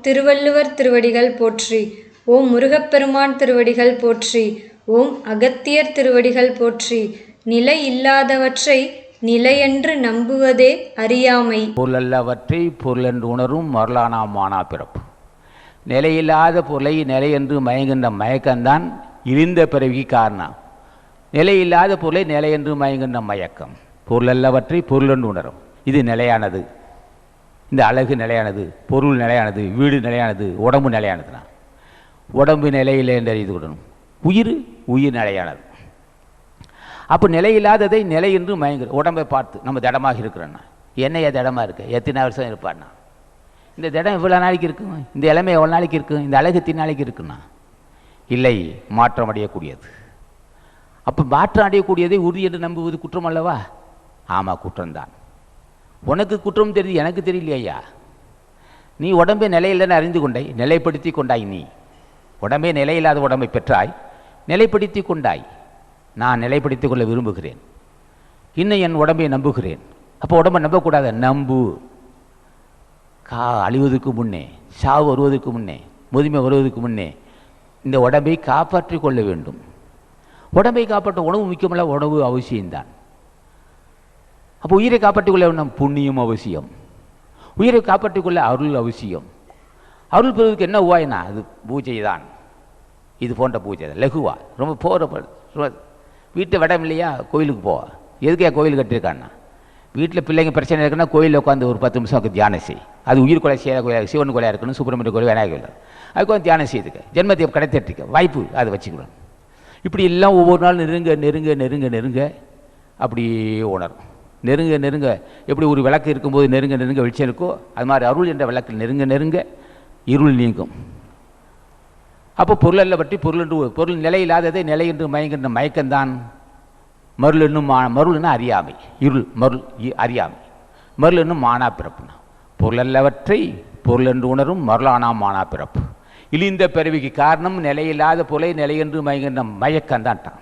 திருவள்ளுவர் திருவடிகள் போற்றி. ஓம் முருகப்பெருமான் திருவடிகள் போற்றி. ஓம் அகத்தியர் திருவடிகள் போற்றி. நிலை இல்லாதவற்றை நிலையென்று நம்புவதே அறியாமை. பொருளல்லவற்றை பொருளென்று உணரும் மருளானா மானா பிறப்பு. நிலையில்லாத பொருளை நிலை என்று மயங்குகின்ற மயக்கம்தான் இழிந்த பிறவிக்கு காரணம். நிலையில்லாத பொருளை நிலை என்று மயங்குகின்ற மயக்கம். பொருளல்லவற்றை பொருளென்று உணரும். இது நிலையானது. இந்த அழகு நிலையானது பொருள் நிலையானது வீடு நிலையானது உடம்பு நிலையானதுனா உடம்பு நிலையில்லை என்று அறிந்து கொள்ளணும். உயிர் உயிர் நிலையானது. அப்போ நிலையில்லாததை நிலை என்று மயங்குற உடம்பை பார்த்து நம்ம திடமாக இருக்கிறோன்னா என்னைய திடமாக இருக்கு? எத்தனை வருஷம் இருப்பான்னா? இந்த திடம் இவ்வளோ நாளைக்கு இருக்கும்? இந்த இளமை எவ்வளோ நாளைக்கு இருக்கும்? இந்த அழகு எத்தனை நாளைக்கு இருக்குன்னா இல்லை மாற்றம் அடையக்கூடியது. அப்போ மாற்றம் அடையக்கூடியதை உறுதி என்று நம்புவது குற்றம் அல்லவா? ஆமாம் குற்றம்தான் உனக்கு குற்றம் தெரியுது எனக்கு தெரியலையா நீ உடம்பே நிலையில்லைன்னு அறிந்து கொண்டாய் நிலைப்படுத்தி கொண்டாய் நீ. உடம்பே நிலையில்லாத உடம்பை பெற்றாய் நிலைப்படுத்தி கொண்டாய். நான் நிலைப்படுத்திக் கொள்ள விரும்புகிறேன். இன்னும் என் உடம்பை நம்புகிறேன். அப்போ உடம்பை நம்பக்கூடாது நம்பு. கா அழிவதற்கு முன்னே சாவு வருவதற்கு முன்னே முதுமை வருவதற்கு முன்னே இந்த உடம்பை காப்பாற்றி கொள்ள வேண்டும். உடம்பை காப்பாற்ற உணவு முக்கியமல்ல உணவு அவசியம்தான். அப்போ உயிரை காப்பாற்றிக்கொள்ள கொள்ள புண்ணியம் அவசியம். உயிரை காப்பாற்றிக்கொள்ள அருள் அவசியம். அருள் பெறுவதற்கு என்ன உவாயினா அது பூஜை தான் இது போன்ற பூஜை தான். லகுவா. ரொம்ப போகிற வீட்டு விடம் இல்லையா? கோயிலுக்கு போ. எதுக்கே கோயில் கட்டியிருக்கான்னா? வீட்டில் பிள்ளைங்க பிரச்சனை இருக்குன்னா கோயிலில் உட்காந்து ஒரு பத்து நிமிஷம் உட்காந்து தியானம் செய். அது உயிர் கொலை செய்யாத கோயிலாக சிவன் கொலையாக இருக்கணும் சுப்பிரமணிய கோயில் விநாயகர் கோயில் அதுக்கு வந்து தியானம் செய்துக்க ஜென்மத்தை கிடைத்திருக்க வாய்ப்பு அதை வச்சுக்கணும். இப்படி எல்லாம் ஒவ்வொரு நாள் நெருங்க நெருங்க நெருங்க நெருங்க அப்படியே உணரும். நெருங்க நெருங்க. எப்படி ஒரு விளக்கு இருக்கும்போது நெருங்க நெருங்க வெளிச்சம் இருக்கோ அது மாதிரி அருள் என்ற விளக்கில் நெருங்க நெருங்க இருள் நீங்கும். அப்போ பொருள் அல்ல பற்றி பொருள் என்று பொருள் நிலை இல்லாததை நிலை என்று மயங்கின்ற மயக்கம்தான். மருள் என்னும் மா மருள் என்ன அறியாமை. இருள் மருள் இ- அறியாமை. மருள் என்னும் மானா பிறப்புனா பொருள் அல்லவற்றை பொருள் என்று உணரும் மருளானா மானா பிறப்பு இழிந்த பிறவிக்கு காரணம் நிலையில்லாத பொருளை நிலை என்று மயங்கின்ற மயக்கம்தான்ட்டான்